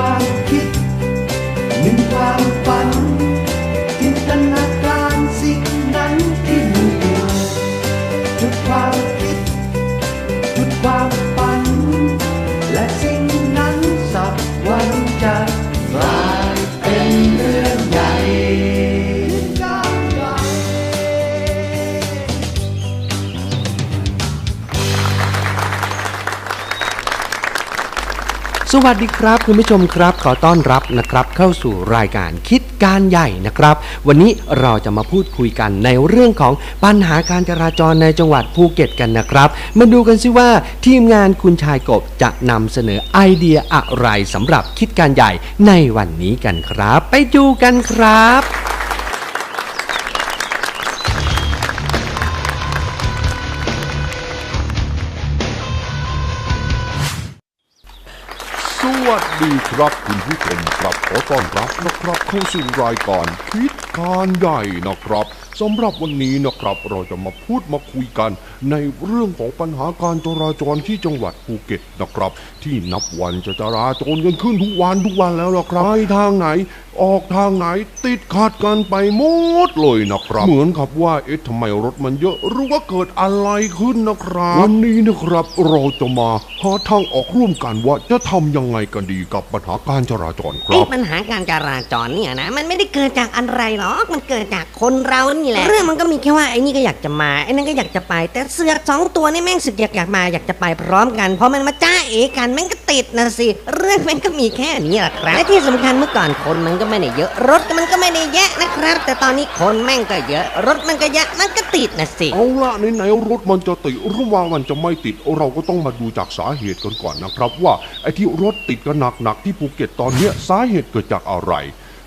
คว วัสดีครับ คุณผู้ชมครับ ขอต้อนรับนะครับเข้าสู่รายการคิดการใหญ่นะครับ วันนี้เราจะมาพูดคุยกันในเรื่องของปัญหาการจราจรในจังหวัดภูเก็ตกันนะครับ มาดูกันซิว่าทีมงานคุณชายกบจะนำเสนอไอเดียอะไรสำหรับคิดการใหญ่ในวันนี้กันครับ ไปดูกันครับ วัสดีครับคุณผู้ชมครับขอต้อนรับนะครับเข้าสู่รายการคิดการใหญ่นะครับ สำหรับวันนี้นะครับเราจะมาพูดมาคุยกันในเรื่องของปัญหาการจราจรที่จังหวัดภูเก็ตนะครับ ที่นับวันจะจราจรกันขึ้นทุกวันทุกวันแล้วล่ะครับไปทางไหน ออกทางไหนติดขัดกันไปหมดเลยนะครับ เหมือนกับว่าเอ๊ะทำไมรถมันเยอะหรือว่าเกิดอะไรขึ้นนะครับ วันนี้นะครับเราจะมาหาทางออกร่วมกันว่าจะทำยังไงกันดีกับปัญหาการจราจรครับปัญหาการจราจรเนี่ยนะมันไม่ได้เกิดจากอะไรหรอกมันเกิดจากคนเราเนี่ยแหละ เรื่องมันก็มีแค่ว่าไอ้นี่ก็อยากจะมาไอ้นั่นก็อยากจะไป แต่เสือกสองตัวนี่แม่งสึกอยากอยากมาอยากจะไปพร้อมกันเพราะมันมาจ้าเอกันแม่งก็ติดนะสิเรื่องแม่งก็มีแค่นี้แหละครับและที่สำคัญเมื่อก่อนคนมันก็ไม่ได้เยอะ รถมันก็ไม่ได้แยะนะครับ แต่ตอนนี้คนแม่งก็เยอะ รถมันก็เยอะมันก็ติดนะสิเอาละไหนๆรถมันจะติดหรือว่ามันจะไม่ติดเราก็ต้องมาดูจากสาเหตุกันก่อนนะครับ ว่าไอ้ที่รถติดกันหนักๆที่ภูเก็ตตอนเนี้ยสาเหตุเกิดจากอะไร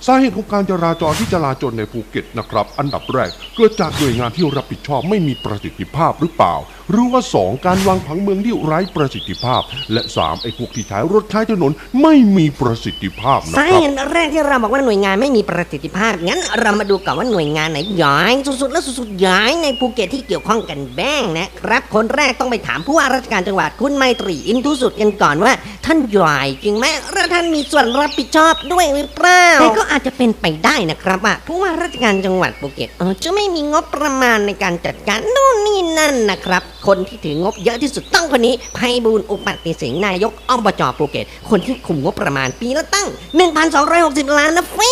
สาเหตุของการจราจรที่จราจรในภูเก็ตนะครับ อันดับแรกเกิดจากหน่วยงานที่รับผิดชอบไม่มีประสิทธิภาพหรือเปล่า หรือว่า 2 การวางผังเมืองที่ไร้ประสิทธิภาพ และ 3 ไอ้พวกที่ใช้รถใช้ถนนไม่มีประสิทธิภาพนะสาครับ เหตุแรกที่เราบอกว่าหน่วยงานไม่มีประสิทธิภาพงั้นเรามาดูก่อนว่าหน่วยงานไหนใหญ่สุดๆและสุดๆใหญ่ในภูเก็ตที่เกี่ยวข้องกันแบ้งนะครับคนแรกต้องไปถามผู้ว่าราชการจังหวัดคุณไมตรีอินทุสุดกันก่อนว่า ท่านใหญ่จริงไหมและท่านมีส่วนรับผิดชอบด้วยหรือเปล่าแต่ก็อาจจะเป็นไปได้นะครับว่าผู้ว่าราชการจังหวัดภูเก็ตจะไม่มีงบประมาณในการจัดการนู่นนี่นั่นนะครับ คนที่ถืองบเยอะที่สุดต้องคนนี้ไพบูลอุปติสิงห์นายกอบจภูเก็ตคนที่คุมงบประมาณปีละตั้ง 1,260 ล้านนะฟี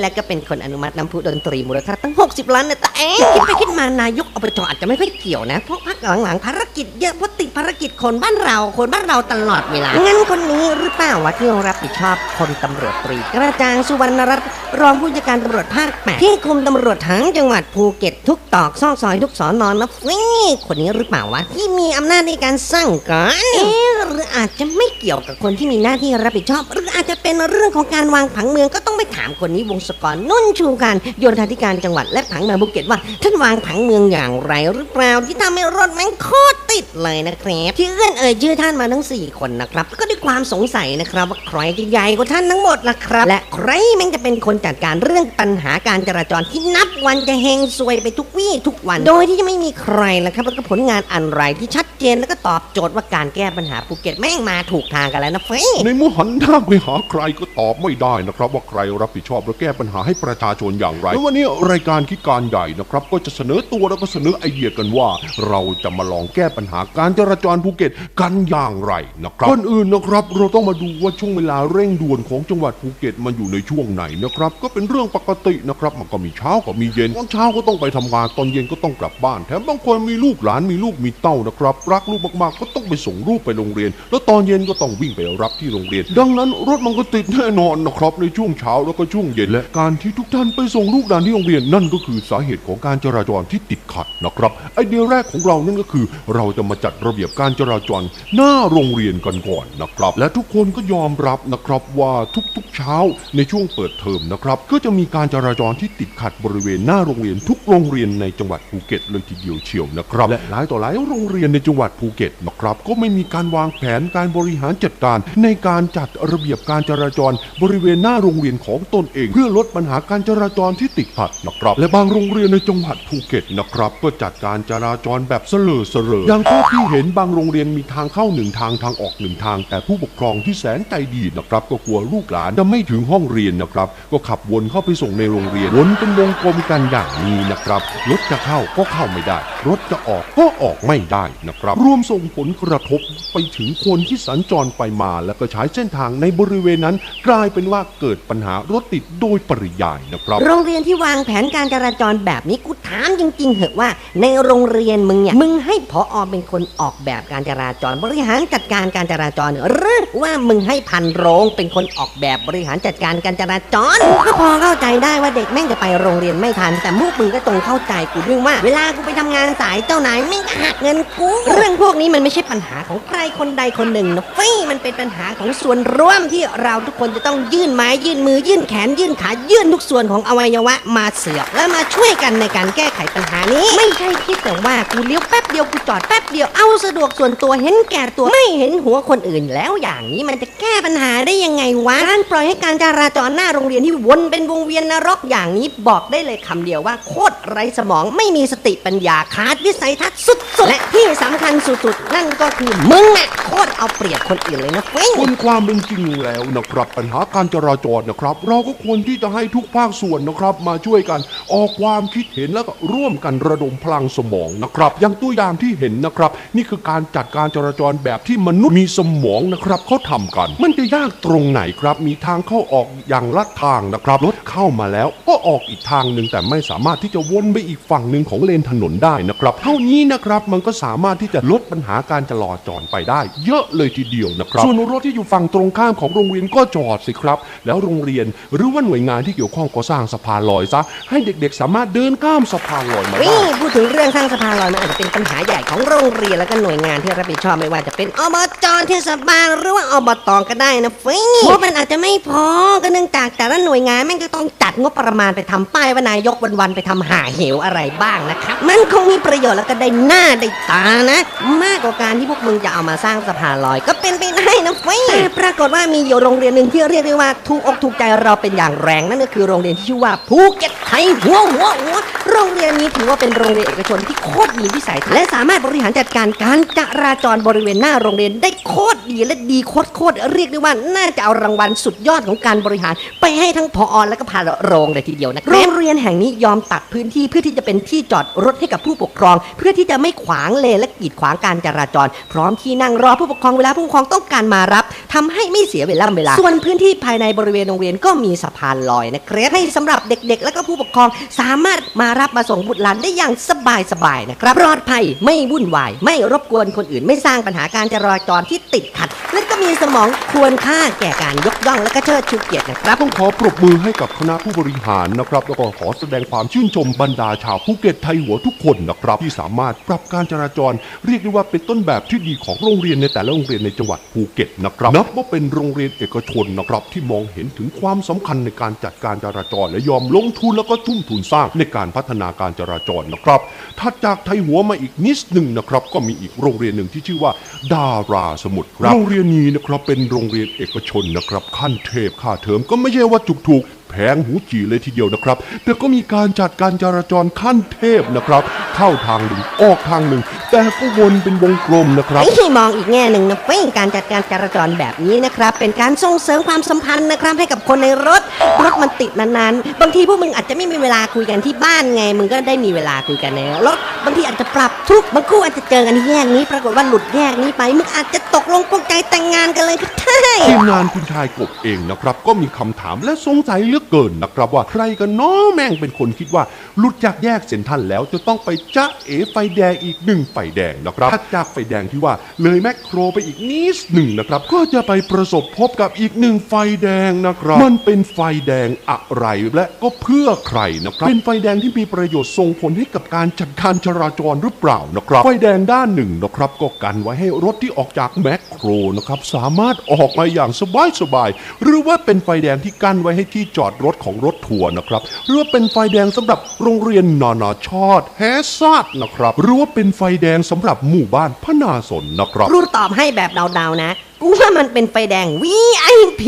และก็เป็นคนอนุมัติน้ำผู้ดนตรีมูลค่าตั้ง 60 ล้านนะแต่เอ๊คิดไปคิดมานายกอบจอาจจะไม่ค่อยเกี่ยวนะเพราะพักหลังๆภารกิจเยอะเพราะติดภารกิจคนบ้านเราคนบ้านเราตลอดเวลางั้นคนนี้หรือเปล่าวะที่รับผิดชอบคนตำรวจตรีกระจางสุวรรณรัตรองผู้จัดการตำรวจภาคแปดที่คุมตำรวจทั้งจังหวัดภูเก็ตทุกตอกซอกซอยทุกสอนอนนะฟีคนนี้หรือเปล่าวะที่มีอำนาจในการสั่งการเอ๊ะหรืออาจจะไม่เกี่ยวกับคนที่มีหน้าที่รับผิดชอบ หรืออาจจะเป็นเรื่องของการวางผังเมืองก็ต้องไปถามคนนี้วงศกรนุ่นชูการโยธาธิการจังหวัดและผังเมืองภูเก็ตว่าท่านวางผังเมืองอย่างไรหรือเปล่าที่ทำให้รถแม่งโคตรติดเลยนะครับที่เอื้อนเอ่ยชื่อท่านมาทั้ง 4 คนนะครับ ก็ด้วยความสงสัยนะครับว่าใครจะใหญ่กว่าท่านทั้งหมดล่ะครับ และใครแม่งจะเป็นคนจัดการเรื่องปัญหาการจราจรที่นับวันจะเฮงซวยไปทุกวี่ทุกวัน โดยที่จะไม่มีใครนะครับแล้วก็ผลงานอันไรที่ชัดเจนแล้วก็ตอบโจทย์ว่าการแก้ปัญหาภูเก็ตแม่งมาถูกทางกันแล้วนะเฟ้ยในเมื่อหันหน้าไปหาใครก็ตอบไม่ได้นะครับ ว่าใครรับผิดชอบและแก้ปัญหาให้ประชาชนอย่างไรแล้ววันนี้รายการคิดการใหญ่นะครับ ก็จะเสนอตัวแล้วก็เสนอไอเดียกันว่า เราจะมาลองแก้ปัญหาการจราจรภูเก็ตกันอย่างไรนะครับก่อนอื่นนะครับ เราต้องมาดูว่าช่วงเวลาเร่งด่วนของจังหวัดภูเก็ตมันอยู่ในช่วงไหนนะครับ ก็เป็นเรื่องปกตินะครับมันก็มีเช้าก็มีเย็นตอนเช้าก็ต้องไปทำงานตอนเย็นก็ต้องกลับบ้านแถมบางคนมีลูกหลานมีลูกมีเต้านะครับรักลูกมากๆ ก็ต้องไปส่งลูกไปโรงเรียน แล้วตอนเย็นก็ต้องวิ่งไปรับที่โรงเรียน ดังนั้นรถมันก็ติดแน่นอนนะครับในช่วงเช้าแล้วก็ช่วงเย็นและการที่ทุกท่านไปส่งลูกหลานที่โรงเรียนนั่นก็คือสาเหตุของการจราจรที่ติดขัดนะครับไอเดียแรกของเรานั่นก็คือ เราจะมาจัดระเบียบการจราจรหน้าโรงเรียนกันก่อนนะครับ และทุกคนก็ยอมรับนะครับว่าทุกๆเช้าในช่วงเปิดเทอมนะครับ ก็จะมีการจราจรที่ติดขัดบริเวณหน้าโรงเรียนทุกโรงเรียนในจังหวัดภูเก็ตเลยทีเดียวเชียวนะครับ และหลายต่อหลายโรงเรียนในจังหวัดภูเก็ตนะครับ ก็ไม่มีการวางแผนการบริหารจัดการ ในการจัดระเบียบการจราจรบริเวณหน้าโรงเรียนของตนเอง เพื่อลดปัญหาการจราจรที่ติดขัดนะครับ และบางโรงเรียนในจังหวัดภูเก็ตนะครับ ก็จัดการจราจรแบบเสลอเสลออย่างที่เห็นบางโรงเรียนมีทางเข้าหนึ่งทางทางออกหนึ่งทาง แต่ผู้ปกครองที่แสนใจดีนะครับ ก็กลัวลูกหลานจะไม่ถึงห้องเรียนนะครับก็ขับวนเข้าไปส่งในโรงเรียนวนเป็นวงกลมกันอย่างนี้นะครับรถจะเข้าก็เข้าไม่ได้ รถจะออกก็ออกไม่ได้นะครับ รวมส่งผลกระทบไปถึงคนที่สัญจรไปมา และก็ใช้เส้นทางในบริเวณนั้น กลายเป็นว่าเกิดปัญหารถติดโดยปริยายนะครับ โรงเรียนที่วางแผนการจราจรแบบนี้กูถามจริง ๆ เหอะว่า ในโรงเรียนมึงเนี่ยมึงให้พออเป็นคนออกแบบการจราจร บริหารจัดการการจราจรหรือว่ามึงให้พันโรงเป็นคนออกแบบบริหารจัดการการจราจรก็พอเข้าใจได้ว่าเด็กแม่งจะไปโรงเรียนไม่ทัน แต่พวกมึงก็ตรงเข้าใจกูด้วยว่า เวลากูไปทำงานสายเจ้านายไม่หักเงินกู เรื่องพวกนี้มันไม่ใช่ปัญหาของใครคนใดคนหนึ่งนะฟ้ยมันเป็นปัญหาของส่วนรวมที่เราทุกคนจะต้องยื่นไม้ยื่นมือยื่นแขนยื่นขายื่นทุกส่วนของอวัยวะมาเสือกและมาช่วยกันในการแก้ไขปัญหานี้ ไม่ใช่คิดแต่ว่ากูเลี้ยวแป๊บเดียวกูจอดแป๊บเดียวเอาสะดวกส่วนตัวเห็นแก่ตัวไม่เห็นหัวคนอื่นแล้วอย่างนี้มันจะแก้ปัญหาได้ยังไงวะการปล่อยให้การจราจรหน้าโรงเรียนที่วนเป็นวงเวียนนรกอย่างนี้บอกได้เลยคำเดียวว่า โคตรไร้สมองไม่มีสติปัญญาขาดวิสัยทัศน์สุดๆ และที่สำคัญสุดๆ นั่นก็คือมึงอะโคตรเอาเปรียบคนอื่นเลยนะเฟ้ยบนความเป็นจริงแล้วนะครับ ปัญหาการจราจรนะครับ เราก็ควรที่จะให้ทุกภาคส่วนนะครับ มาช่วยกันออกความคิดเห็นแล้วก็ร่วมกันระดมพลังสมองนะครับอย่างตัวอย่างที่เห็นนะครับ นี่คือการจัดการจราจรแบบที่มนุษย์มีสมองนะครับเขาทำกัน มันจะยากตรงไหนครับ มีทางเข้าออกอย่างลัดทางนะครับ รถเข้ามาแล้วก็ออกอีกทางหนึ่งแต่ไม่สามารถที่จะวนไปอีกฝั่งหนึ่งของเลนถนนได้นะครับ เท่านี้นะครับมันก็สามารถที่จะลดปัญหาการจราจรไปได้ เยอะเลยทีเดียวนะครับส่วนรถที่อยู่ฝั่งตรงข้ามของโรงเรียนก็จอดสิครับ แล้วโรงเรียนหรือว่าหน่วยงานที่เกี่ยวข้องก็สร้างสะพานลอยซะให้เด็กๆ สามารถเดินข้ามสะพานลอยมาได้นี่พูดถึงเรื่องสร้างสะพานลอยมันอาจจะเป็นปัญหาใหญ่ของโรงเรียนและก็หน่วยงานที่รับผิดชอบไม่ว่าจะเป็นอบจเทศบาลหรือว่าอบตก็ได้นะเฟ้ยงบมันอาจจะไม่พอก็เนื่องจากแต่ละหน่วยงานแม่งก็ต้องจัดงบประมาณไปทำป้ายว่านายกวันๆไปทำหาเหวอะไรบ้างนะครับ มันคงมีประโยชน์แล้วก็ได้หน้าได้ตานะ มากกว่าการที่พวกมึงจะเอามาสร้างสะพานลอย ก็เป็นไปได้นะเว้ยแต่ปรากฏว่ามีอยู่โรงเรียนหนึ่งที่เรียกได้ว่าถูกอกถูกใจเราเป็นอย่างแรงนั่นก็คือโรงเรียนที่ชื่อว่าภูเก็ตไทยหัวหัวหัวโรงเรียนนี้ถือว่าเป็นโรงเรียนเอกชนที่โคตรมีวิสัยทัศน์และสามารถบริหารจัดการการจราจรบริเวณหน้าโรงเรียนได้โคตรดีและดีโคตรโคตรเรียกได้ว่าน่าจะเอารางวัลสุดยอดของการบริหาร ไปให้ทั้งพอและก็พาโรงเลยทีเดียวนะโรงเรียนแห่งนี้ยอมตัดพื้นที่เพื่อที่จะเป็นที่จอดรถให้กับผู้ปกครอง เพื่อที่จะไม่ขวางเลนและกีดขวางการจราจร พร้อมที่นั่งรอผู้ปกครองเวลาผู้ปกครองต้องการมารับทำให้ไม่เสียเวลาเวลา ส่วนพื้นที่ภายในบริเวณโรงเรียนก็มีสะพานลอยนะครับให้สำหรับเด็กๆ และก็ผู้ปกครองสามารถมารับมาส่งบุตรหลานได้อย่างสบายๆนะครับปลอดภัยไม่วุ่นวาย ไม่รบกวนคนอื่นไม่สร้างปัญหาการจราจรที่ติดขัด และก็มีสมองควรค่าแก่การยกย่องและก็เชิดชูเกียรตินะครับ ต้องขอปรบมือให้กับคณะผู้บริหารนะครับแล้วก็ขอแสดงความชื่นชมบรรดาชาวภูเก็ตไทยหัวทุกคนนะครับ ที่สามารถปรับการจราจร เรียกได้ว่าเป็นต้นแบบที่ดีของโรงเรียนในแต่ละโรงเรียนในจังหวัดภูเก็ตนะครับนับว่าเป็นโรงเรียนเอกชนนะครับที่มองเห็นถึงความสำคัญในการจัดการจราจร และยอมลงทุนแล้วก็ทุ่มทุนสร้างในการพัฒนาการจราจรนะครับถัดจากไทยหัวมาอีกนิดหนึ่งนะครับ ก็มีอีกโรงเรียนหนึ่งที่ชื่อว่า ดาราสมุทรครับโรงเรียนนี้นะครับเป็นโรงเรียนเอกชนนะครับขั้นเทพค่าเทอมก็ไม่ใช่ว่าถูกๆ แพงหูจีเลยทีเดียวนะครับ แต่ก็มีการจัดการจราจรขั้นเทพนะครับ เข้าทางหนึ่งออกทางหนึ่ง แต่ก็วนเป็นวงกลมนะครับไอ้มองอีกแง่หนึ่งนะเฟ้ยการจัดการจราจรแบบนี้นะครับ เป็นการส่งเสริมความสัมพันธ์นะครับให้กับคนในรถรถมันติดนานๆบางทีพวกมึงอาจจะไม่มีเวลาคุยกันที่บ้านไงมึงก็ได้มีเวลาคุยกันในรถบางทีอาจจะปรับทุกบางคู่อาจจะ เจอกันที่แยกนี้ปรากฏว่าหลุดแยกนี้ไปมึงอาจจะตกลงปลงใจแต่งงานกันเลยก็ได้ทีมงานคุณชายกบเองนะครับ ก็มีคำถามและสงสัยเหลือกเกินนะครับ ว่าใครกันน้อแม่งเป็นคนคิดว่าหลุดจากแยกเซ็นทรันแล้วจะต้องไปจ้าเอไฟแดงอีกหนึ่งไฟแดงนะครับถ้าจากไฟแดงที่ว่าเลยแมคโครไปอีกนิดหนึ่งนะครับ ก็จะไปประสบพบกับอีกหนึ่งไฟแดงนะครับ มันเป็นไฟแดงอะไรและก็เพื่อใครนะครับ เป็นไฟแดงที่มีประโยชน์ส่งผลให้กับการจัดการจราจรหรือเปล่านะครับ ไฟแดงด้านหนึ่งนะครับ ก็กันไว้ให้รถที่ออกจากแมคโครนะครับ สามารถออกมาอย่างสบายสบายๆหรือว่าเป็นไฟแดงที่กั้นไว้ให้ที่จอดรถของรถทัวร์นะครับ หรือว่าเป็นไฟแดงสำหรับโรงเรียนนานาชาติแฮซาดนะครับ หรือว่าเป็นไฟแดงสำหรับหมู่บ้านพนาสนนะครับรูดตอบให้แบบเดาๆนะกูว่ามันเป็นไฟแดง VIP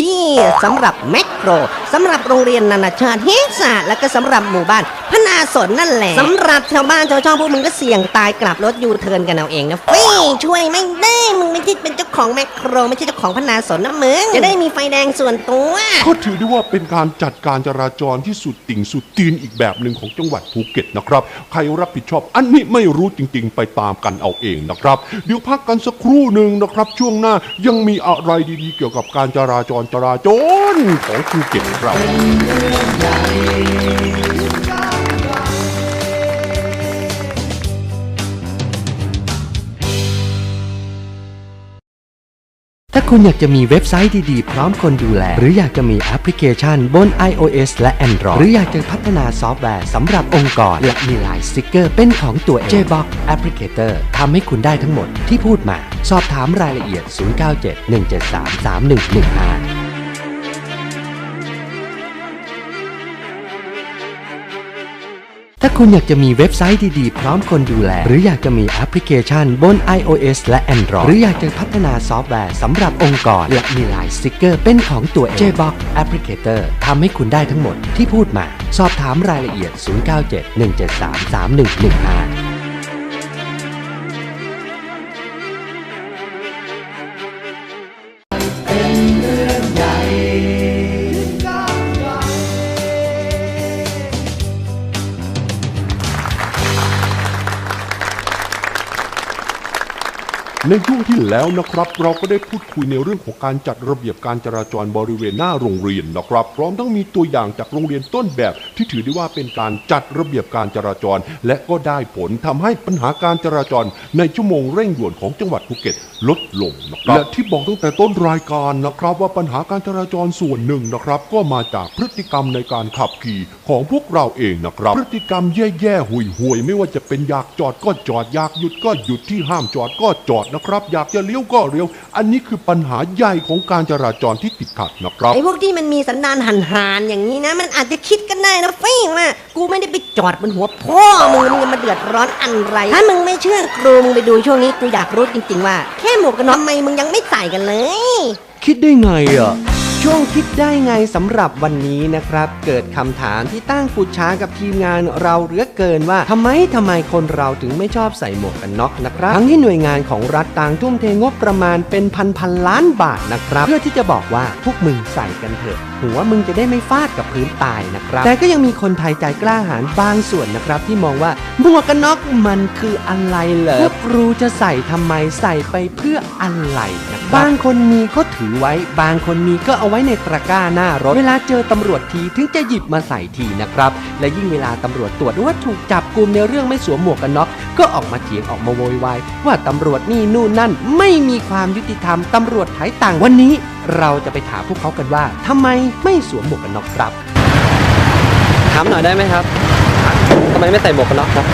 สำหรับแมคโครสำหรับโรงเรียนนานาชาติเฮกศาสตร์และก็สำหรับหมู่บ้านพ สนนั่นแหละสำหรับชาวบ้านชาวช่องพวกมึงก็เสี่ยงตายกลับรถยูเทิร์นกันเอาเองนะฟี่ช่วยไม่ได้มึงไม่ใช่เป็นเจ้าของแมคโครไม่ใช่เจ้าของพนาสนนะมึงจะได้มีไฟแดงส่วนตัว ก็ถือได้ว่าเป็นการจัดการจราจรที่สุดติ่งสุดตีนอีกแบบหนึ่งของจังหวัดภูเก็ตนะครับ ใครรับผิดชอบ อันนี้ไม่รู้จริง ๆ ไปตามกันเอาเองนะครับ เดี๋ยวพักกันสักครู่หนึ่งนะครับ ช่วงหน้ายังมีอะไรดีๆ เกี่ยวกับการจราจรจราจรของภูเก็ตครับ ถ้าคุณอยากจะมีเว็บไซต์ดีๆ พร้อมคนดูแล หรืออยากจะมีแอปพลิเคชันบน iOS และ Android หรืออยากจะพัฒนาซอฟต์แวร์สำหรับองค์กร และมีลายสติกเกอร์เป็นของตัวเอง JBox Applicator ทำให้คุณได้ทั้งหมดที่พูดมา สอบถามรายละเอียด 0971733115 ถ้าคุณอยากจะมีเว็บไซต์ดีๆ พร้อมคนดูแล หรืออยากจะมีแอปพลิเคชันบน iOS และ Android หรืออยากจะพัฒนาซอฟต์แวร์สำหรับองค์กร และมีหลายสติกเกอร์เป็นของตัวเอง JBox Applicator ทำให้คุณได้ทั้งหมดที่พูดมา สอบถามรายละเอียด 0971733115 ในช่วง ที่แล้วนะครับ เราก็ได้พูดคุยในเรื่องของการจัดระเบียบการจราจรบริเวณหน้าโรงเรียนนะครับ พร้อมทั้งมีตัวอย่างจากโรงเรียนต้นแบบ ที่ถือได้ว่าเป็นการจัดระเบียบการจราจร และก็ได้ผลทำให้ปัญหาการจราจร ในชั่วโมงเร่งด่วนของจังหวัดภูเก็ตลดลงนะครับและที่บอกตั้งแต่ต้นรายการนะครับว่าปัญหาการจราจรส่วนหนึ่งนะครับ ก็มาจากพฤติกรรมในการขับขี่ของพวกเราเองนะครับ พฤติกรรมแย่ๆห่วยๆไม่ว่าจะเป็นอยากจอดก็จอดอยากหยุดก็หยุดที่ห้ามจอดก็จอดนะครับอยากจะเลี้ยวก็เลี้ยว อันนี้คือปัญหาใหญ่ของการจราจรที่ติดขัดนะครับไอ้พวกที่มันมีสันดานหันหานๆอย่างนี้นะ มันอาจจะคิดกันได้นะฟี่ว่ากูไม่ได้ไปจอดบนหัวพ่อมึงมึงจะมาเดือดร้อนอะไร ถ้ามึงไม่เชื่อครูมึงไปดูช่วงนี้กูอยากรู้จริง ๆ ว่าแค่หมวกกันน็อกทำไมมึงยังไม่ใส่กันเลย คิดได้ไงอะ ช่วงคิดได้ไงสำหรับวันนี้นะครับ เกิดคำถามที่ตั้งปุจฉากับทีมงานเราเหลือเกินว่าทำไมทำไมคนเราถึงไม่ชอบใส่หมวกกันน็อกนะครับทั้งที่หน่วยงานของรัฐต่างทุ่มเทงบประมาณเป็นพันพันล้านบาทนะครับ เพื่อที่จะบอกว่าพวกมึงใส่กันเถอะ หัวมึงจะได้ไม่ฟาดกับพื้นตายนะครับ แต่ก็ยังมีคนไทยใจกล้าหาญบางส่วนนะครับ ที่มองว่าหมวกกันน็อกมันคืออะไรเหรอพวกรู้จะใส่ทำไมใส่ไปเพื่ออะไรนะ บางคนมีก็ถือไว้ บางคนมีก็เอาไว้ในตะกร้าหน้ารถ เวลาเจอตำรวจทีถึงจะหยิบมาใส่ทีนะครับ และยิ่งเวลาตำรวจตรวจว่าถูกจับกลุ่มในเรื่องไม่สวมหมวกกันน็อกก็ออกมาเถียงออกมาโวยวายว่าตำรวจนี่นู่นนั่นไม่มีความยุติธรรมตำรวจไถต่างวันนี้ เราจะไปถามพวกเขากันว่าทำไมไม่สวมหมวกกันน็อกครับถามหน่อยได้ไหมครับทำไมไม่ใส่หมวกกันน็อกครับ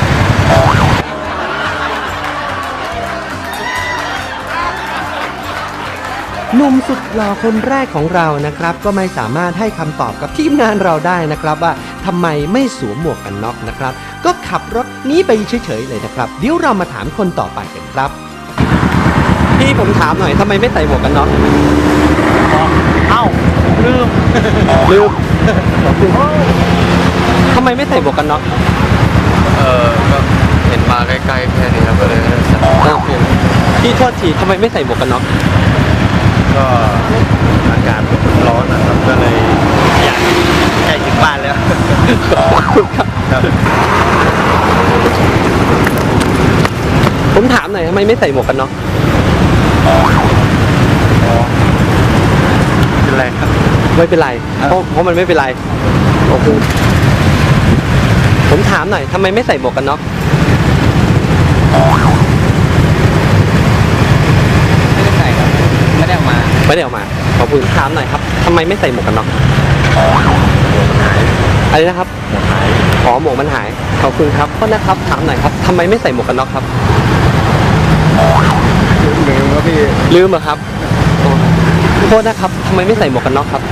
หนุ่มสุดหล่อคนแรกของเรานะครับ ก็ไม่สามารถให้คำตอบกับทีมงานเราได้นะครับ ว่าทำไมไม่สวมหมวกกันน็อกนะครับ ก็ขับรถหนี้ไปเฉยๆเลยนะครับ เดี๋ยวเรามาถามคนต่อไปกันครับ พี่ผมถามหน่อยทำไมไม่ใส่หมวกกันน็อกเอ้าลืมลืมทำไมไม่ใส่หมวกกันน็อกเออก็เห็นมาใกล้ๆแค่นี้ครับก็เลยไม่ได้ใส่โอเคพี่โทษทีทำไมไม่ใส่หมวกกันน็อก ก็อากาศร้อนนะครับก็เลยอยากใกล้ถึงบ้านแล้วผมถามหน่อยทำไมไม่ใส่หมวกกันน็อกเป็นไรครับไม่เป็นไรเพราะเพราะมันไม่เป็นไรโอเคผมถามหน่อยทำไมไม่ใส่หมวกกันน็อก ไม่ได้ใส่ครับไม่ ได้ออกมาไม่ได้เออกมาขอบคุณถามหน่อยครับทำไมไม่ใส่หมวกกันน็อกอะไรนะครับอ๋อหมวกมันหายขอบคุณครับโทษนะครับถามหน่อยครับทำไมไม่ใส่หมวกกันน็อกครับ ลืมครับพี่ลืมเหรอครับอ๋อโทษนะครับทำไมไม่ใส่หมวกกันน็อกครับ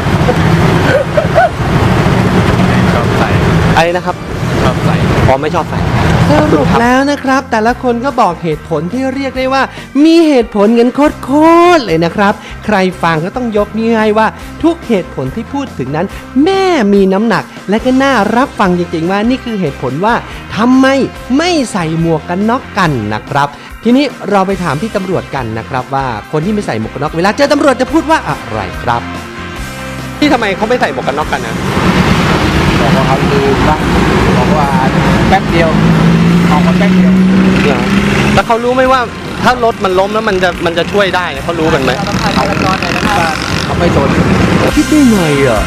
ชอบใส่อะไรนะครับ ชอบใส่อ๋อไม่ชอบใส่ สรุปแล้วนะครับ แต่ละคนก็บอกเหตุผลที่เรียกได้ว่า มีเหตุผลเงินโคตรๆเลยนะครับ ใครฟังก็ต้องยกนิ้วให้ว่า ทุกเหตุผลที่พูดถึงนั้น แม่มีน้ำหนัก และก็น่ารับฟังจริงๆว่านี่คือเหตุผลว่าทำไมไม่ใส่หมวกกันน็อกกันนะครับทีนี้เราไปถามพี่ตำรวจกันนะครับ ว่าคนที่ไม่ใส่หมวกกันน็อกเวลาเจอตำรวจจะพูดว่าอะไรครับ ที่ทำไมเขาไม่ใส่หมวกกันน็อกกันนะบอกว่าเขาลืมบ้างบอกว่าแป๊บเดียว ออกมาแป๊บเดียวเหรอแล้วเขารู้ไหมว่าถ้ารถมันล้มแล้วมันจะมันจะช่วยได้เนี่ยเขารู้กันไหมเขาเขาไม่สนคิดได้ไงอะ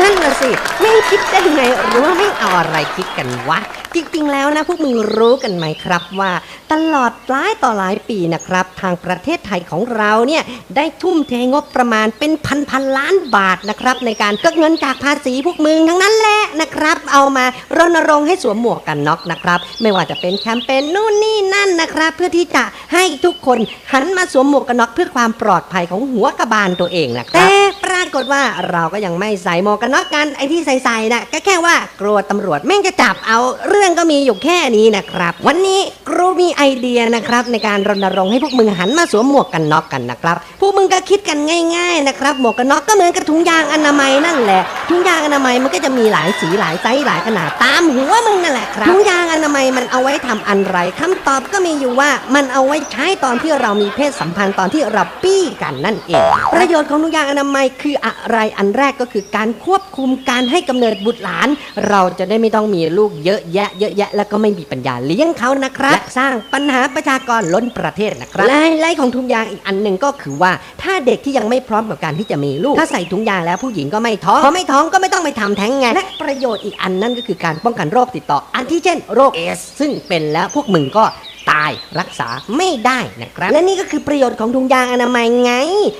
นั่นน่ะสิแม่งคิดได้ไงหรือว่าไม่เอาอะไรคิดกันวะ จริงๆ แล้วนะพวกมึงรู้กันไหมครับว่าตลอดหลายต่อหลายปีนะครับ ทางประเทศไทยของเราเนี่ยได้ทุ่มเทงบประมาณเป็นพันพันๆล้านบาทนะครับ ในการก็เงินจากภาษีพวกมึงทั้งนั้นแหละนะครับ เอามารณรงค์ให้สวมหมวกกันน็อกนะครับ ไม่ว่าจะเป็นแคมเปญนู่นนี่นั่นนะครับ เพื่อที่จะให้ทุกคนหันมาสวมหมวกกันน็อกเพื่อความปลอดภัยของหัวกระบาลตัวเองนะครับแต่ปรากฏว่าเราก็ยังไม่ใส่หมวกกันน็อกกันไอ้ที่ใส่ๆนะก็แค่ว่ากลัวตำรวจแม่งจะจับเอาเรื่องก็มีอยู่แค่นี้นะครับ วันนี้ครูมีไอเดียนะครับในการรณรงค์ให้พวกมึงหันมาสวมหมวกกันน็อกกันนะครับ พวกมึงก็คิดกันง่าย ๆนะครับ หมวกกันน็อกก็เหมือนกับถุงยางอนามัยนั่นแหละ ถุงยางอนามัยมันก็จะมีหลายสีหลายไซส์หลายขนาดตามหัวมึงนั่นแหละครับถุงยางอนามัยมันเอาไว้ทำอะไรคำตอบก็มีอยู่ว่ามันเอาไว้ใช้ตอนที่เรามีเพศสัมพันธ์ตอนที่เราปี้กันนั่นเอง ประโยชน์ของถุงยางอนามัยคืออะไรอันแรกก็คือการควบคุมการให้กำเนิดบุตรหลาน เราจะได้ไม่ต้องมีลูกเยอะแยะเยอะแยะ แล้วก็ไม่มีปัญญาเลี้ยงเขานะครับและสร้างปัญหาประชากรล้นประเทศนะครับและไฮไลท์ของถุงยางอีกอันหนึ่งก็คือว่าถ้าเด็กที่ยังไม่พร้อมกับการที่จะมีลูก ถ้าใส่ถุงยางแล้วผู้หญิงก็ไม่ท้องพอไม่ท้องก็ไม่ต้องไปทำแท้งไงและประโยชน์อีกอันนั่นก็คือการป้องกันโรคติดต่อ อันที่เช่นโรคเอส ซึ่งเป็นแล้วพวกมึงก็ ตายรักษาไม่ได้นะครับ และนี่ก็คือประโยชน์ของถุงยางอนามัยไง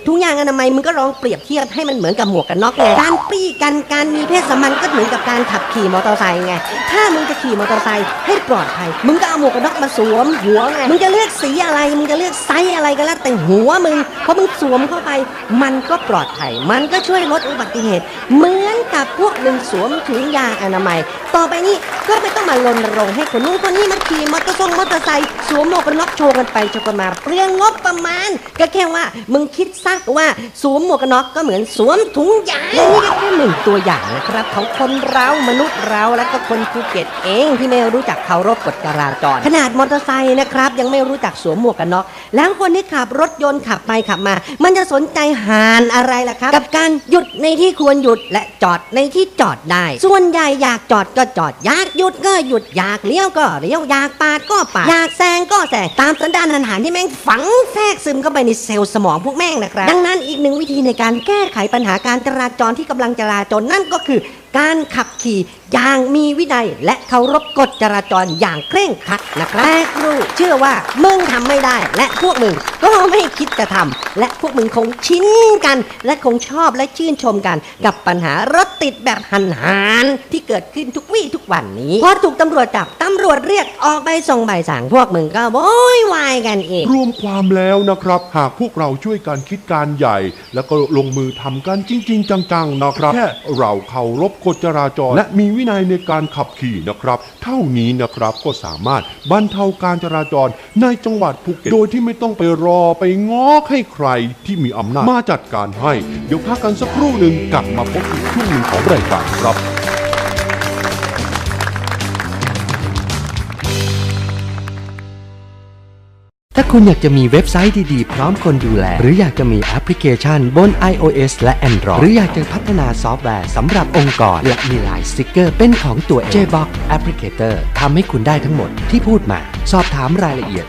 ถุงยางอนามัยมึงก็ลองเปรียบเทียบให้มันเหมือนกับหมวกกันน็อกไงการปี้กันการมีเพศสัมพันธ์ก็เหมือนกับการขับขี่มอเตอร์ไซค์ไงถ้ามึงจะขี่มอเตอร์ไซค์ให้ปลอดภัยมึงก็เอาหมวกกันน็อกมาสวมหัวไงมึงจะเลือกสีอะไรมึงจะเลือกไซส์อะไรก็แล้วแต่หัวมึงเพอมึงสวมเข้าไป มันก็ปลอดภัยมันก็ช่วยลดอุบัติเหตุ เหมือนกับพวกมึงสวมถุงยางอนามัย ต่อไปนี้ก็ไม่ต้องมารณรงค์ให้คนนู้นคนนี้มาขี่มอเตอร์ทรงมอเตอร์ไซค์สวมหมวกกันน็อกโชว์กันไปโชว์กันมาเปลืองงบประมาณ ก็แค่ว่ามึงคิดซักว่าสวมหมวกกันน็อกก็เหมือนสวมถุงยางนี่ก็แค่หนึ่งตัวอย่างนะครับของคนเรามนุษย์เราและก็คนภูเก็ตเองที่ไม่รู้จักเคารพกฎจราจรขนาดมอเตอร์ไซค์นะครับยังไม่รู้จักสวมหมวกกันน็อกแล้วคนที่ขับรถยนต์ขับไปขับมา มันจะสนใจหานอะไรล่ะครับ กับการหยุดในที่ควรหยุดและจอดในที่จอดได้ ส่วนใหญ่อยากจอดก็จอดอยากหยุดก็หยุดอยากเลี้ยวก็เลี้ยวอยากปาดก็ปาดอยากแซงก็แซงตามสันดานอาหารที่แม่งฝังแทรกซึมเข้าไปในเซลล์สมองพวกแม่งนะครับ ดังนั้นอีกหนึ่งวิธีในการแก้ไขปัญหาการจราจรที่กำลังจราจรนั่นก็คือ การขับขี่อย่างมีวินัยและเคารพกฎจราจรอย่างเคร่งครัดนะครับแต่ครูเชื่อว่ามึงทำไม่ได้ และพวกมึงก็ไม่คิดจะทำและพวกมึงคงชินกัน และคงชอบและชื่นชมกัน กับปัญหารถติดแบบหันหานที่เกิดขึ้นทุกวี่ทุกวันนี้พอถูกตำรวจจับตำรวจเรียกออกไปส่งใบสั่งพวกมึงก็โวยวายกันเองรวมความแล้วนะครับ หากพวกเราช่วยกันคิดการใหญ่ แล้วก็ลงมือทำกันจริง ๆ จังๆนะครับแค่เราเคารพกฎจราจร และมีวินัยในการขับขี่นะครับ เท่านี้นะครับก็สามารถบรรเทาการจราจรในจังหวัดภูเก็ตโดยที่ไม่ต้องไปรอไปง้อให้ใครที่มีอำนาจมาจัดการให้ เดี๋ยวพักกันสักครู่หนึ่งกลับมาพบอีกช่วงหนึ่งของรายการครับ ถ้าคุณอยากจะมีเว็บไซต์ดีๆ พร้อมคนดูแล หรืออยากจะมีแอปพลิเคชันบน iOS และ Android หรืออยากจะพัฒนาซอฟต์แวร์สำหรับองค์กร และมีหลายสติกเกอร์เป็นของตัวเอง JBox Applicator ทำให้คุณได้ทั้งหมดที่พูดมา สอบถามรายละเอียด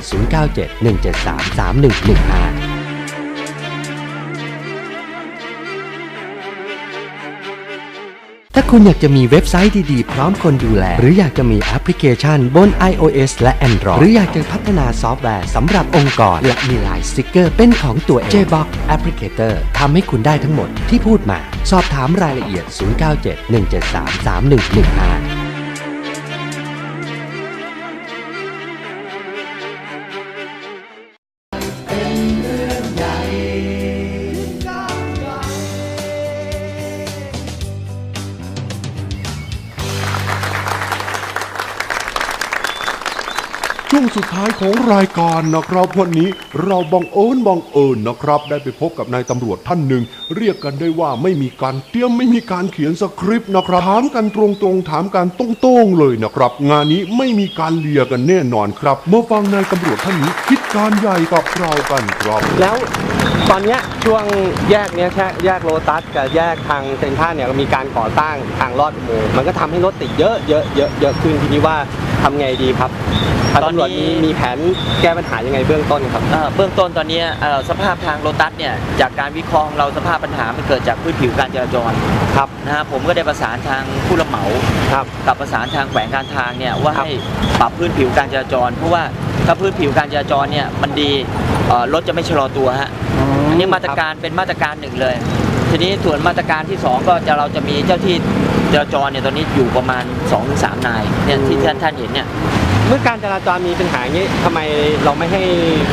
097 173 3115 ถ้าคุณอยากจะมีเว็บไซต์ดีๆ พร้อมคนดูแล หรืออยากจะมีแอปพลิเคชันบน iOS และ Android หรืออยากจะพัฒนาซอฟต์แวร์สำหรับองค์กร และมีลายสติกเกอร์เป็นของตัวเอง JBox Applicator ทำให้คุณได้ทั้งหมดที่พูดมา สอบถามรายละเอียด 097 173 3115 ช่วงสุดท้ายของรายการนะครับ วันนี้เราบังเอิญบังเอิญนะครับ ได้ไปพบกับนายตำรวจท่านหนึ่ง เรียกกันได้ว่าไม่มีการเตรียมไม่มีการเขียนสคริปต์นะครับถามกันตรงๆ ถามกันตรงๆเลยนะครับ งานนี้ไม่มีการเลียกันแน่นอนครับเมื่อฟังนายตำรวจท่านนี้คิดการใหญ่กับเรากันครับ แล้วตอนนี้ช่วงแยกเนี้ยแค่แยกโลตัสกับแยกทางเซนทรัลเนี่ยมีการก่อสร้างทางลอดอุโมงค์มันก็ทำให้รถติดเยอะเยอะเยอะเยอะขึ้นทีนี้ว่า ทำไงดีครับทางตอนนี้ ตำรวจมีมีแผนแก้ปัญหายังไงเบื้องต้นครับ เอ่อเบื้องต้นตอนนี้เอ่อสภาพทางโลตัสเนี่ยจากการวิเคราะห์ของเราสภาพปัญหามันเกิดจากพื้นผิวการจราจรครับนะฮะผมก็ได้ประสานทางผู้รับเหมาครับ กับประสานทางแขวงการทางเนี่ยว่าครับให้ปรับพื้นผิวการจราจร เพราะว่าถ้าพื้นผิวการจราจรเนี่ยมันดีเอ่อรถจะไม่ชะลอตัวฮะอันนี้มาตรการเป็นมาตรการหนึ่งเลย ทีนี้ส่วนมาตรการที่สองก็จะเราจะมีเจ้าที่ จราจรเนี่ยตอนนี้อยู่ประมาณ2-3นายเนี่ยที่ท่านท่านเห็นเนี่ยเมื่อการจราจรมีปัญหาอย่างนี้ทำไมเราไม่ให้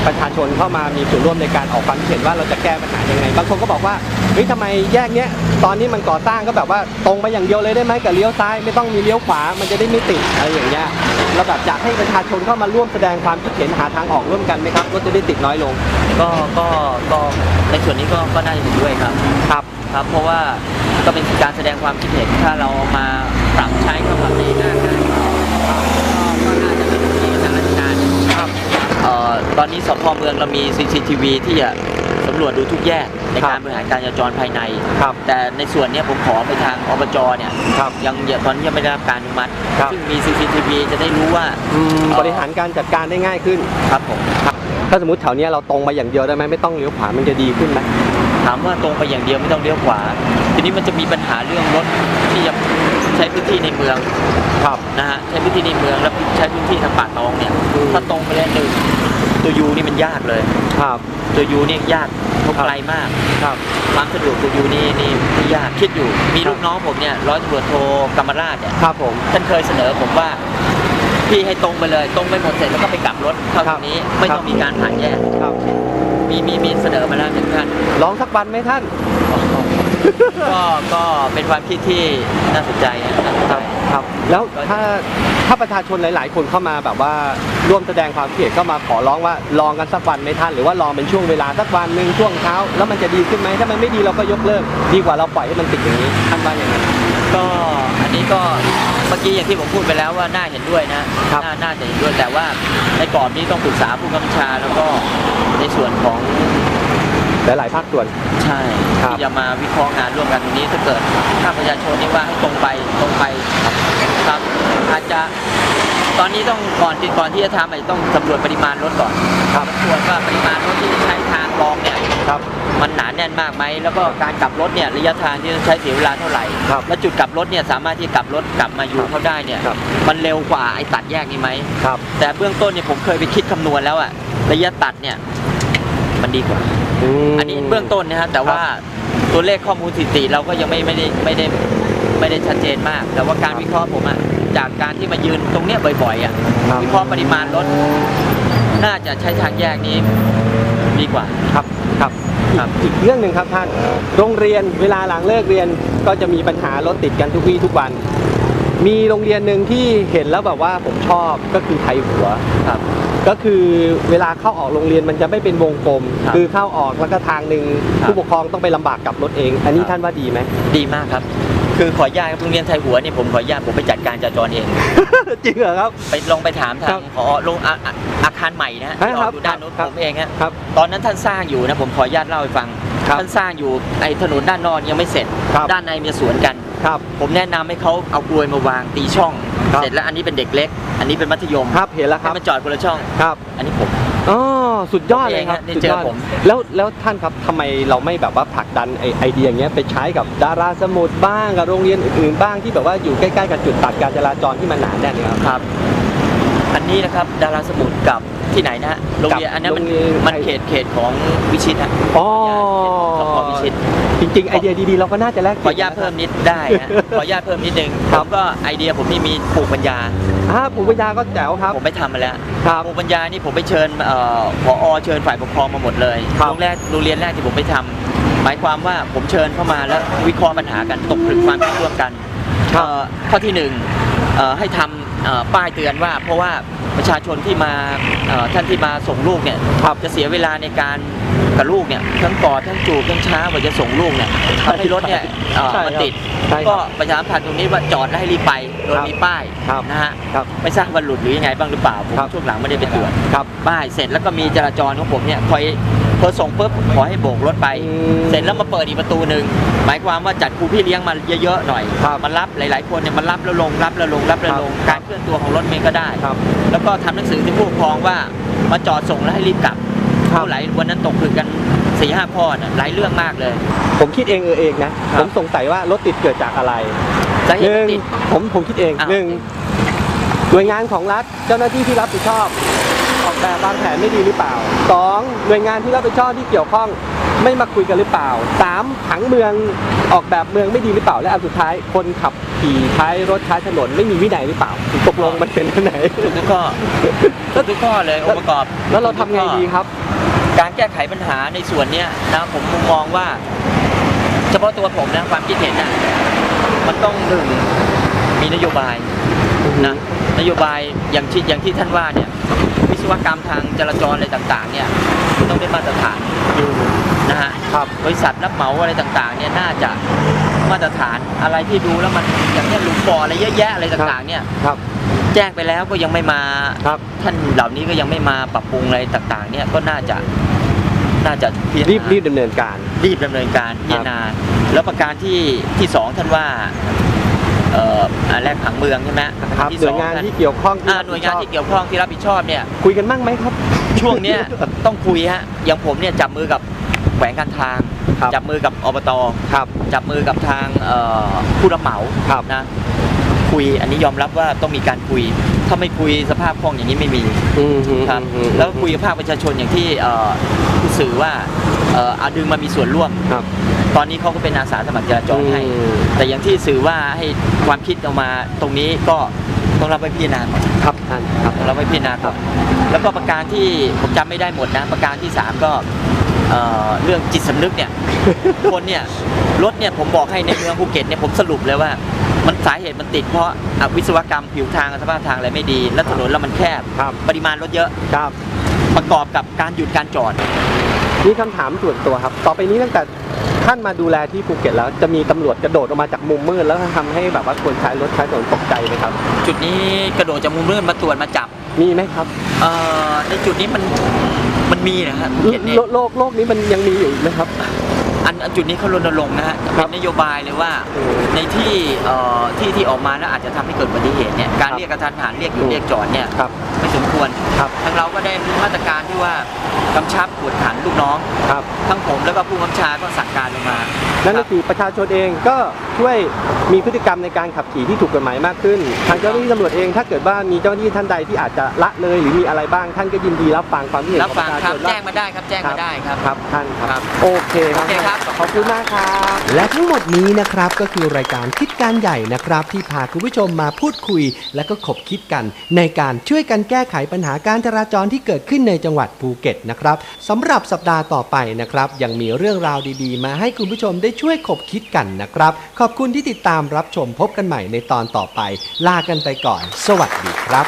ประชาชนเข้ามามีส่วนร่วมในการออกความคิดเห็นว่าเราจะแก้ปัญหายังไงบางคนก็บอกว่าเฮ้ยทำไมแยกเนี้ยตอนนี้มันก่อสร้างก็แบบว่าตรงไปอย่างเดียวเลยได้ไหมกับเลี้ยวซ้ายไม่ต้องมีเลี้ยวขวามันจะได้ไม่ติดอะไรอย่างเงี้ยเราแบบอยากให้ประชาชนเข้ามาร่วมแสดงความคิดเห็นหาทางออกร่วมกันไหมครับรถจะได้ติดน้อยลง ก็ก็ก็ในส่วนนี้ก็ก็น่าจะเห็นด้วยครับครับครับ เพราะว่า ก็เป็นการแสดงความคิดเห็นถ้าเรามาปรับใช้เข้ากับในหน้างานก็ก็น่าจะเป็นที่ทางราชการครับเอ่อตอนนี้สพเมืองเรามี CCTV ที่จะสำรวจดูทุกแยกในครับการบริหารการจราจรภายในครับแต่ในส่วนเนี้ยผมขอไปทางอบจเนี่ยครับยังยังตอนนี้ยังไม่ได้รับการอนุมัติครับซึ่งมี CCTV จะได้รู้ว่าอืมเอ่อบริหารการจัดการได้ง่ายขึ้นครับผมครับถ้าสมมติแถวเนี้ยเราตรงมาอย่างเดียวได้ไหมไม่ต้องเลี้ยวขวามันจะดีขึ้นไหม ถามว่าตรงไปอย่างเดียวไม่ต้องเลี้ยวขวา ทีนี้มันจะมีปัญหาเรื่องรถที่จะใช้พื้นที่ในเมืองครับนะฮะใช้พื้นที่ในเมืองแล้วใช้พื้นที่ทางป่าตองเนี่ยอืมถ้าตรงไปเลยหนึ่งตัวยูนี่มันยากเลยครับ ตัวยูนี่ยากเพราะไกลมากครับความสะดวกตัวยูนี่นี่นี่ยากคิดอยู่ มีครับลูกน้องผมเนี่ยร้อยตำรวจโทกรรมราชเนี่ยครับผมท่านเคยเสนอผมว่าพี่ให้ตรงไปเลย ตรงไปหมดเสร็จแล้วก็ไปกลับรถเข้าครัตบรงนี้ไม่ครัต้บองมีการผ่านแยกครับ มีมีมีเสนอมาแล้วหนึ่งท่านลองสักวันไหมท่าน ก็ก็เป็นความคิดที่น่าสนใจนะน่าสนใจครับ แล้วถ้าถ้าประชาชนหลาย ๆ คนเข้ามาแบบว่าร่วมแสดงความคิดเห็นก็มาขอร้องว่าลองกันสักวันไหมท่านหรือว่าลองเป็นช่วงเวลาสักวันหนึ่งช่วงเช้า แล้วมันจะดีขึ้นไหมถ้ามันไม่ดีเราก็ยกเลิก ดีกว่าเราปล่อยให้มันติดอย่างนี้ท่านว่าอย่างไรก็อันนี้ก็ เมื่อกี้อย่างที่ผมพูดไปแล้วว่าน่าเห็นด้วยนะครับน่าน่าจะเห็นด้วยแต่ว่าในกรอบนี้ต้องปรึกษาผู้กำกับชาแล้วก็ในส่วนของหลายๆภาคส่วนใช่ครับที่จะมาวิเคราะห์งานร่วมกันตรงนี้ถ้าเกิดถ้าประชาชนนี่ว่าให้ตรงไปตรงไปครับอาจจะตอนนี้ต้องก่อนที่ก่อนที่จะทำอาจจะต้องสำรวจปริมาณรถก่อนครับตรวจว่าปริมาณรถที่จะใช้ทาง รองเนี่ยครับมันหนาแน่นมากไหมแล้วก็การกลับรถเนี่ยระยะทางที่ต้องใช้เสียเวลาเท่าไหร่ครับแล้วจุดกลับรถเนี่ยสามารถที่จะกลับรถกลับมาอยู่เขาได้เนี่ยครับมันเร็วกว่าไอ้ตัดแยกนี้ไหมครับแต่เบื้องต้นเนี่ยผมเคยไปคิดคำนวณแล้วอะระยะตัดเนี่ยมันดีกว่า ม อันนี้เบื้องต้นนะฮะแต่ว่าตัวเลขข้อมูลสถิติเราก็ยังไม่ไม่ได้ไม่ได้ไม่ได้ชัดเจนมาก แต่ว่าการวิเคราะห์ผมอะจากการที่มายืนตรงเนี้ยบ่อยๆอะครับ วิเคราะห์ปริมาณรถ น่าจะใช้ทางแยกนี้ ดีกว่า ครับครับครับอีกเรื่องหนึ่งครับท่านโรงเรียนเวลาหลังเลิกเรียนก็จะมีปัญหารถติดกันทุกวี่ทุกวัน มีโรงเรียนหนึ่งที่เห็นแล้วแบบว่าผมชอบก็คือไทยหัวครับ ก็คือเวลาเข้าออกโรงเรียนมันจะไม่เป็นวงกลมครับคือเข้าออกแล้วก็ทางหนึ่งครับ ผู้ปกครองต้องไปลำบากกลับรถเอง อันนี้ครับท่านว่าดีไหม ดีมากครับ คือขออนุญาตครับโรงเรียนไทยหัวเนี่ยผมขออนุญาตผมไปจัดการจราจรเอง จริงเหรอครับ ไปลองไปถามทาครังบพอลงอาอาอาคารใหม่นะฮะครัที่บเราอยู่ด้านนู้นครับผมเองฮะครับตอนนั้นท่านสร้างอยู่นะผมขออนุญาตเล่าให้ฟังครับท่านสร้างอยู่ไอ้ถนนด้านนอกยังไม่เสร็จครับด้านในมีสวนกันครับผมแนะนำให้เขาเอากลวยมาวางตีช่องครับเสร็จแล้วอันนี้เป็นเด็กเล็ก อันนี้เป็นมัธยมครับเห็นแล้วคให้รับมันจอดคนละช่องครับ อันนี้ผม อ๋อสุดยอดเลยครับผมเองฮะนี่สุดเจอยอดผม แล้วแล้วท่านครับทำไมเราไม่แบบว่าผลักดันไอไอเดียอย่างเงี้ยไปใช้กับดาราสมุทรบ้างกับโรงเรียนอื่นๆบ้างที่แบบว่าอยู่ใกล้ๆกับจุดตัดการจราจรที่มันหนาแน่นเนยครับ ครับ อันนี้นะครับดาราสมุทรกับที่ไหนนะฮะโรงเรียนอันนั้นมันโรงเรียน มันเขตเขตของวิชิตฮะอ๋อสพวิชิต จริง ๆ ไอเดียดีๆ เราก็น่าจะแลกขออนุญาตเพิ่มนิดได้ฮะขออนุญาตเพิ่มนิดนึงคผรับมก็ไอเดียผมนี่มีปลูกปัญญา อ่าปู่ปัญญาก็แจ๋วครับ ผมไปทำมาแล้วครับปลูกปัญญานี่ผมไปเชิญเอ่อผอเชิญฝ่ายปกครองมาหมดเลยครับ โรงแรกโรงเรียนแรกที่ผมไปทำหมายความว่าผมเชิญเข้ามาแล้ววิเคราะห์ปัญหากันตกผลึกความคิดร่วมกันครับเอ่อข้อที่หนึ่งเอ่อให้ทำเอ่อ ป้ายเตือนว่า เพราะว่าประชาชนที่มาเอ่อท่านที่มาส่งลูกเนี่ยจะเสียเวลาในการกับลูกเนี่ยทั้งกอดทั้งจูบทั้งช้ากว่าจะส่งลูกเนี่ยทำให้รถเนี่ยเอ่อใช่ครับมันติดใช่ครับก็ประชาสัมพันธ์ตรงนี้ว่าจอดแล้วให้รีบไป โดยครับมีป้ายครับนะฮะครับไม่ทราบว่าหลุดหรือยังไงบ้างหรือเปล่าผมครับช่วงหลังไม่ได้ไปตรวจครับป้ายเสร็จแล้วก็มีจราจรของผมเนี่ยคอยพอส่งปุ๊บขอให้โบกรถไป อืมเสร็จแล้วมาเปิดอีกประตูหนึ่งหมายความว่าจัดครูพี่เลี้ยงมาเยอะๆหน่อยครับมารับหลาย ๆ คนเนี่ยมารับแล้วลงรับแล้วลงรับแล้วลงครับ การเคลื่อนตัวของรถเมล์ก็ได้ ครับ แล้วก็ทำหนังสือถึงผู้ปกครองว่ามาจอดส่งแล้วให้รีบกลับครับ เท่าไหร่วันนั้นตกผลึกกันสี่ห้าข้อน่ะหลายเรื่องมากเลย ผมคิดเองเออเองนะ ครับ ผมสงสัยว่ารถติดเกิดจากอะไร สาเหหตุนึ่งติด ผมผมคิดเองอ้าวหนึ่งหน่วยงานของรัฐเจ้าหน้าที่ที่รับผิดชอบ ออกแบบวางแผนไม่ดีหรือเปล่าสองหน่วยงานที่รับผิดชอบที่เกี่ยวข้องไม่มาคุยกันหรือเปล่าสามผังเมืองออกแบบเมืองไม่ดีหรือเปล่า และอันสุดท้ายคนขับขี่ใช้รถใช้ถนนไม่มีวินัยหรือเปล่าตกลงมันเป็นอันไหนถูกทุกข้อถูกทุกข้อเลยองค์ประกอบแล้วเราทำไงดีครับ การแก้ไขปัญหาในส่วนเนี้ยนะผมมองว่า เฉพาะตัวผมนะความคิดเห็นนะ มันต้องหนึ่งมีนโยบายนะนโยบายอย่างที่อย่างที่ท่านว่าเนี่ยวิศวกรรมทางจราจรอะไรต่างๆเนี่ยมันต้องได้มาตรฐานนะฮะครับบริษัทรับเหมาอะไรต่างๆเนี่ยน่าจะมาตรฐานอะไรที่ดูแล้วมันอย่างเนี้ยหลุมบ่ออะไรเยอะแยะอะไรต่างๆเนี่ยครับแจ้งไปแล้วก็ยังไม่มาครับท่านเหล่านี้ก็ยังไม่มาปรับปรุงอะไรต่างๆเนี่ยก็น่าจะ น่าจะพิจาณารีบรีบดำเนินการ รีบดำเนินการพิจารณาแล้วประการที่ที่สองท่านว่าเอ่ออันแรกผังเมืองใช่ไหมครับที่หน่สวอยงงานท่านที่เกี่ยวข้องอ่าหน่วยงานที่เกี่ยวข้องที่รับผิดชอบเนี่ย คุยกันบ้างไหมครับ ช่วงเนี้ย ต้องคุยฮะอย่างผมเนี่ยจับมือกับแขวงการทาง ครับ จับมือกับอบต ครับ จับมือกับทางเอ่อผู้รับเหมาครับ นะ คุย อันนี้ยอมรับว่าต้องมีการคุย ถ้าไม่คุยสภาพคล่องอย่างนี้ไม่มีอืมฮึครับอืมฮึแล้วก็คุยกับภาคประชาชนอย่างที่เอ่อผู้สื่อว่าเอ่อเอาดึงมามีส่วนร่วมครับ ตอนนี้เขาก็เป็นอาสาสมัครจราจรให้อืมแต่อย่างที่สื่อว่าให้ความคิดออกมาตรงนี้ก็ต้องรับไว้พิจารณาก่อนครับท่านครับต้องรับไว้พิจารณาก่อนแล้วก็ประการที่ผมจำไม่ได้หมดนะประการที่สามก็เอ่อเรื่องจิตสำนึกเนี่ยคนเนี่ยรถเนี่ยผมบอกให้ในเมืองภูเก็ตเนี่ยผมสรุปเลยว่า มันสาเหตุมันติดเพราะอะวิศวกรรมผิวทางสภาพทางอะไรไม่ดี แล้วถนนแล้วมันแคบครับปริมาณรถเยอะครับประกอบกับการหยุดการจอด มีคำถามส่วนตัวครับ ต่อไปนี้ตั้งแต่ท่านมาดูแลที่ภูเก็ตแล้วจะมีตำรวจกระโดดออกมาจากมุมมืดแล้วทำให้แบบว่าคนใช้รถใช้ถนนตกใจไหมครับ จุดนี้กระโดดจากมุมมืดมาตรวจมาจับ มีไหมครับเอ่อในจุดนี้มันมันมีนะฮะภูเก็ตเนี่ยโลโลกโลกนี้มันยังมีอยู่อีกไหมครับ อันอันจุดนี้เขารณรงค์นะฮะครัเป็บนนโยบายเลยว่าอืมในที่เอ่อที่ที่ออกมาแล้วอาจจะทำให้เกิดอุบัติเหตุเนี่ยการครับเรียกกระทันหันเรียกหยุดเรียกจอดเนี่ยครับไม่สมควรครับทางเราก็ได้มีมาตรการที่ว่ากำชับกวดขันลูกน้องครับทั้งผมแล้วก็ผู้กำชาก็สั่งการลงมา นั่นคก็รับคือประชาชนเองก็ช่วยมีพฤติกรรมในการขับขี่ที่ถูกกฎหมายมากขึ้น ทางเจ้าหน้าที่ตำรวจเองถ้าเกิดว่ามีเจ้าหน้าที่ท่านใดที่อาจจะละเลยหรือมีอะไรบ้างท่านก็ยินดีรับฟังความคิดเห็นรับของฟังประชาครัชบนว่าแจ้งมาได้ครับแจ้งมาได้ครับครับท่านคครัรับบโอเคครับโอเคครับขอบคุณมากครับ และทั้งหมดนี้นะครับก็คือรายการคิดการใหญ่นะครับ ที่พาคุณผู้ชมมาพูดคุย และก็ขบคิดกัน ในการช่วยกันแก้ไขปัญหาการจราจรที่เกิดขึ้นในจังหวัดภูเก็ตนะครับสำหรับสัปดาห์ต่อไปนะครับ ยังมีเรื่องราวดีๆ มาให้คุณผู้ชมได้ช่วยขบคิดกันนะครับ ขอบคุณที่ติดตามรับชมพบกันใหม่ในตอนต่อไป ลากันไปก่อน สวัสดีครับ